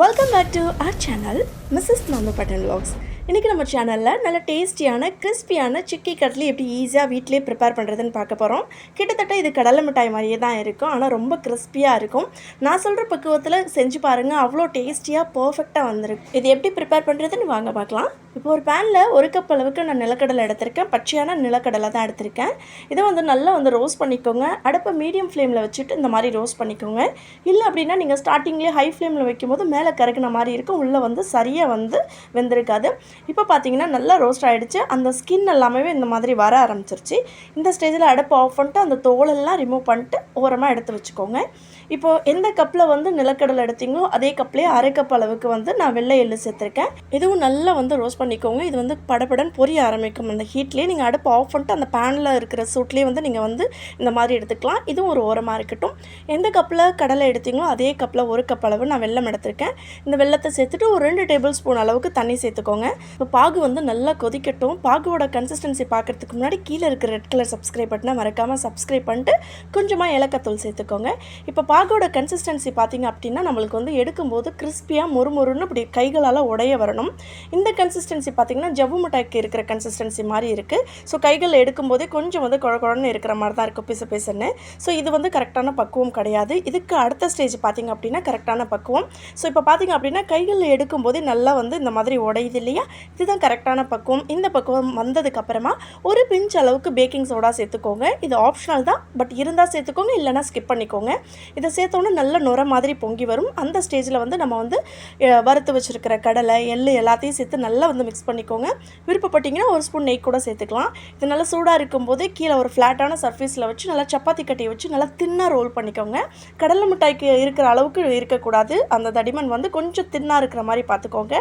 Welcome back to our channel, Mrs. Nanda Patel Vlogs. இன்றைக்கி நம்ம சேனலில் நல்ல டேஸ்டியான கிறிஸ்பியான சிக்கி கட்லி எப்படி ஈஸியாக வீட்டிலே ப்ரிப்பேர் பண்ணுறதுன்னு பார்க்க போகிறோம் கிட்டத்தட்ட இது கடலை மிட்டாய் மாதிரியே தான் இருக்கும். ஆனால் ரொம்ப கிறிஸ்பியாக இருக்கும். நான் சொல்கிற பக்குவத்தில் செஞ்சு பாருங்கள் அவ்வளோ டேஸ்டியாக பர்ஃபெக்டாக வந்திருக்கு. இது எப்படி ப்ரிப்பேர் பண்ணுறதுன்னு வாங்க பார்க்கலாம். இப்போ ஒரு பேனில் ஒரு கப் அளவுக்கு நான் நிலக்கடலை எடுத்திருக்கேன். பச்சையான நிலக்கடலை தான் எடுத்திருக்கேன். இதை வந்து நல்லா வந்து ரோஸ்ட் பண்ணிக்கோங்க. அடுப்பை மீடியம் ஃப்ளேமில் வச்சுட்டு இந்த மாதிரி ரோஸ்ட் பண்ணிக்கோங்க. இல்லை அப்படின்னா நீங்கள் ஸ்டார்டிங்லேயே ஹை ஃப்ளேமில் வைக்கும்போது மேலே கறக்குன மாதிரி இருக்கும். உள்ளே வந்து சரியாக வந்து வெந்திருக்காது. இப்போ பார்த்தீங்கன்னா நல்லா ரோஸ்ட் ஆகிடுச்சு அந்த ஸ்கின் எல்லாமே இந்த மாதிரி வர ஆரம்பிச்சிருச்சு. இந்த ஸ்டேஜில் அடுப்பு ஆஃப் பண்ணிட்டு அந்த தோலெல்லாம் ரிமூவ் பண்ணிட்டு ஓரமாக எடுத்து வச்சுக்கோங்க. இப்போது எந்த கப்பில் வந்து நிலக்கடலை எடுத்தீங்களோ அதே கப்லேயே அரை கப் அளவுக்கு வந்து நான் வெள்ளை எள்ளு சேர்த்துருக்கேன். இதுவும் நல்லா வந்து ரோஸ்ட் பண்ணிக்கோங்க. இது வந்து படபடன் பொரிய ஆரம்பிக்கும். அந்த ஹீட்லேயே நீங்கள் அடுப்பு ஆஃப் பண்ணிட்டு அந்த பேனில் இருக்கிற சூட்லேயே வந்து நீங்கள் வந்து இந்த மாதிரி எடுத்துக்கலாம். இதுவும் ஒரு ஓரமாக இருக்கட்டும். எந்த கப்பில் கடலை எடுத்தீங்களோ அதே கப்பில் ஒரு கப் அளவு நான் வெல்லம் எடுத்திருக்கேன். இந்த வெள்ளத்தை சேர்த்துட்டு ஒரு ரெண்டு டேபிள் ஸ்பூன் அளவுக்கு தண்ணி சேர்த்துக்கோங்க. இப்போ பாகு வந்து நல்லா கொதிக்கட்டும். பாகுவோட கன்சிஸ்டன்சி பார்க்குறதுக்கு முன்னாடி கீழே இருக்கிற ரெட் கலர் சப்ஸ்கிரைப் பட்டனை மறக்காமல் சப்ஸ்கிரைப் பண்ணிட்டு கொஞ்சமாக ஏலக்காத்தூள் சேர்த்துக்கோங்க. இப்போ பாகோட கன்சிஸ்டன்சி பார்த்தீங்க அப்படின்னா நம்மளுக்கு வந்து எடுக்கும்போது கிறிஸ்பியாக மொறுமொறுன்னு இப்படி கைகளால் உடைய வரணும். இந்த கன்சிஸ்டன்சி பார்த்தீங்கன்னா ஜவ்வு மிட்டாய்க்கு இருக்கிற கன்சிஸ்டன்சி மாதிரி இருக்குது ஸோ கைகள் எடுக்கும்போதே கொஞ்சம் வந்து குழ குழன்னு இருக்கிற மாதிரி தான் இருக்கும் பிசு பிசுன்னு. ஸோ இது வந்து கரெக்டான பக்குவம் கிடையாது. இதுக்கு அடுத்த ஸ்டேஜ் பார்த்தீங்க அப்படின்னா கரெக்டான பக்குவம். ஸோ இப்போ பார்த்தீங்க அப்படின்னா கைகளில் எடுக்கும்போதே நல்லா வந்து இந்த மாதிரி உடையுது இல்லையா? இதுதான் கரெக்டான பக்குவம். இந்த பக்குவம் வந்ததுக்கு அப்புறமா ஒரு பிஞ்ச் அளவுக்கு பேக்கிங் சோடா சேர்த்துக்கோங்க. இது ஆப்ஷனல் தான் பட் இருந்தால் சேர்த்துக்கோங்க இல்லைனா ஸ்கிப் பண்ணிக்கோங்க. இதை சேர்த்தோன்னே நல்ல நுர மாதிரி பொங்கி வரும். அந்த ஸ்டேஜில் வந்து நம்ம வந்து வறுத்து வச்சுருக்கிற கடலை எள்ளு எல்லாத்தையும் சேர்த்து நல்லா வந்து மிக்ஸ் பண்ணிக்கோங்க. விருப்பப்பட்டீங்கன்னா ஒரு ஸ்பூன் நெய் கூட சேர்த்துக்கலாம். இது நல்லா சூடாக இருக்கும்போது கீழே ஒரு ஃப்ளாட்டான சர்ஃபேஸில் வச்சு நல்லா சப்பாத்தி கட்டியை வச்சு நல்லா தின்னாக ரோல் பண்ணிக்கோங்க. கடலை மிட்டாய்க்கு இருக்கிற அளவுக்கு இருக்கக்கூடாது. அந்த தடிமன் வந்து கொஞ்சம் தின்னாக இருக்கிற மாதிரி பார்த்துக்கோங்க.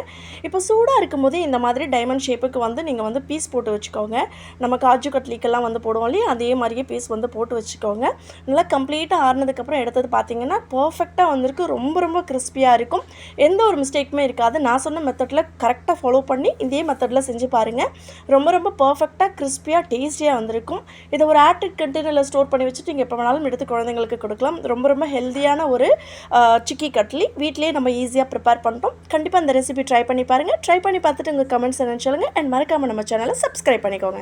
இப்போ சூடாக இருக்கும்போது இந்த மாதிரி டைமண்ட் ஷேப்புக்கு வந்து நீங்கள் வந்து பீஸ் போட்டு வச்சுக்கோங்க. நம்ம காஜு கட்லிக்கெல்லாம் வந்து போடுவோம் இல்லையா? அதே மாதிரியே பீஸ் வந்து போட்டு வச்சுக்கோங்க. நல்லா கம்ப்ளீட்டாக ஆறுனதுக்கப்புறம் எடுத்தது பார்த்தீங்கன்னா பர்ஃபெக்டாக வந்திருக்கு. ரொம்ப ரொம்ப கிறிஸ்பியாக இருக்கும். எந்த ஒரு மிஸ்டேக்குமே இருக்காது. நான் சொன்ன மெத்தடில் கரெக்டாக ஃபாலோ பண்ணி இதே மெத்தடில் செஞ்சு பாருங்கள் ரொம்ப ரொம்ப பர்ஃபெக்டாக கிறிஸ்பியாக டேஸ்டியாக வந்திருக்கும். இதை ஒரு ஆர்டிக் கண்டெய்னரில் ஸ்டோர் பண்ணி வச்சுட்டு நீங்கள் எப்போ வேணாலும் எடுத்து குழந்தைங்களுக்கு கொடுக்கலாம். ரொம்ப ரொம்ப ஹெல்த்தியான ஒரு சிக்கி கட்லி. வீட்டிலேயே நம்ம ஈஸியாக ப்ரிப்பேர் பண்ணிட்டோம். கண்டிப்பாக அந்த ரெசிபி ட்ரை பண்ணி பாருங்கள் ட்ரை பண்ணி பார்த்துட்டு பார்த்துட்டு உங்கள் கமெண்ட்ஸ் என்னன்னு சொல்லுங்கள் அண்ட் மறக்காமல் நம்ம சேனலை சப்ஸ்கிரைப் பண்ணிக்கோங்க.